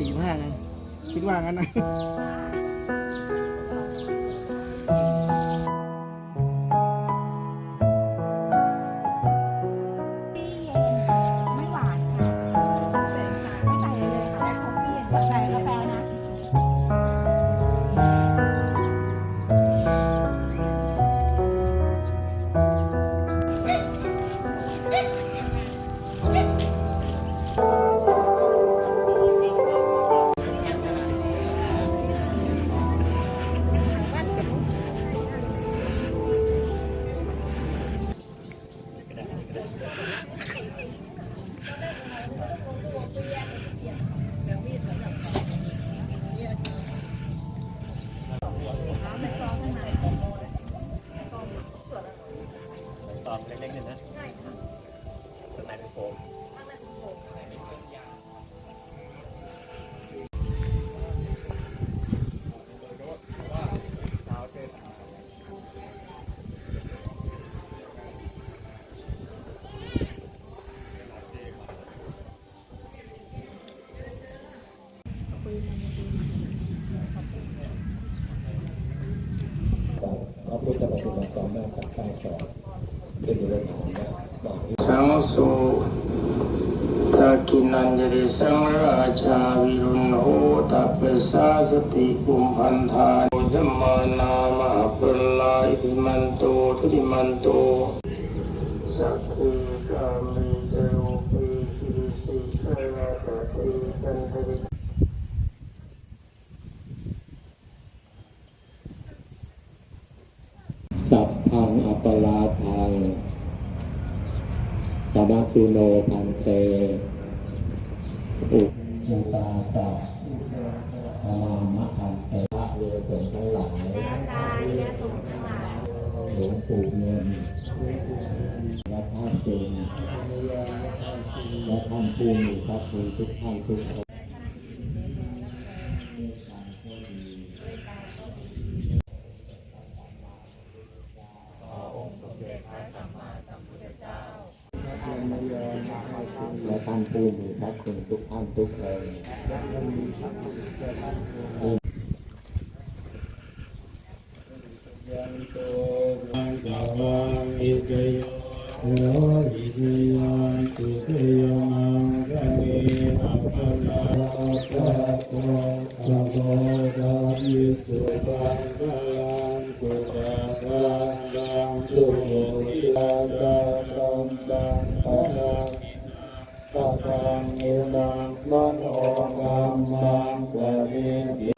สี่ห้านะคิดว่างั้นนะ ตอบเล็กๆหนี่ยนะ สังสุตากินันจริสังราชาวิรุณโหตัปสาสติปุมพันธานุยมานามหปลาอิติมันโตทุติมันโตสักุกามีจโรปิคิริสิกราตติกันตริ สัพพังอัปลาทังสมัตุโนพันเต อุปตาสัพพนามะพันเตพระเรือสงฆ์ทั้งหลายหลวงปู่เงินและท่านเจนและท่านผู้มีพระคุณทุกท่านทุกคนานผู้มีพระคุณทุกท่านทุกคนยันโตมังกวังอิเกยโหอิเกยังตุเกยมังกะเมอัปปะลาตะโตจะโตตะยิสุ อนังมโนกัมมังปะเมติ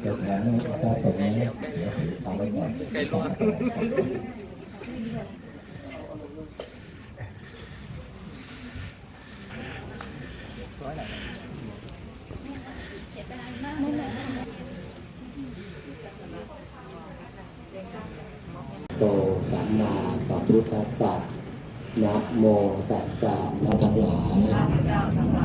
เดี๋ยวแถมถ้าสมนี้เดี๋ยวทำไว้ก่อนโตสัมมาสัมพุทธัสสะนะโมตัสสะนะทั้งหลาย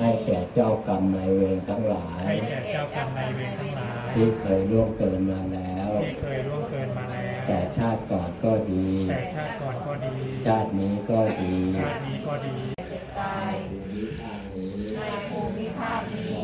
ให้แก่เจ้ากรรมนายเวรทั้งหลาย ให้แก่เจ้ากรรมนายเวรทั้งหลาย ที่เคยล่วงเกินมาแล้ว ที่เคยล่วงเกินมาแล้ว แต่ชาติก่อนก็ดี แต่ชาติก่อนก็ดี ชาตินี้ก็ดี ชาตินี้ก็ดีภูมิภาคนี้ในภูมิภาคนี้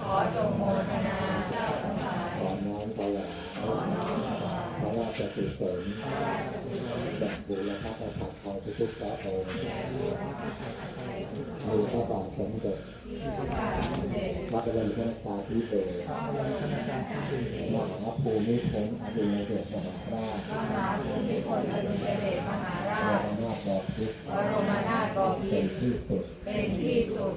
ขอจงโมท กุศลแด่บุรพกษัตริย์ของทุกพระองค์มีพระบาทสมเด็จพระบรมราชาธิเบศรมหาภูมิพลอดุลยเดชมหาราชมหาภูมิพลอดุลยเดชมหาราบชรมนาถบพิตรบรมนาถบพิเป็นที่สุดเป็นที่สุด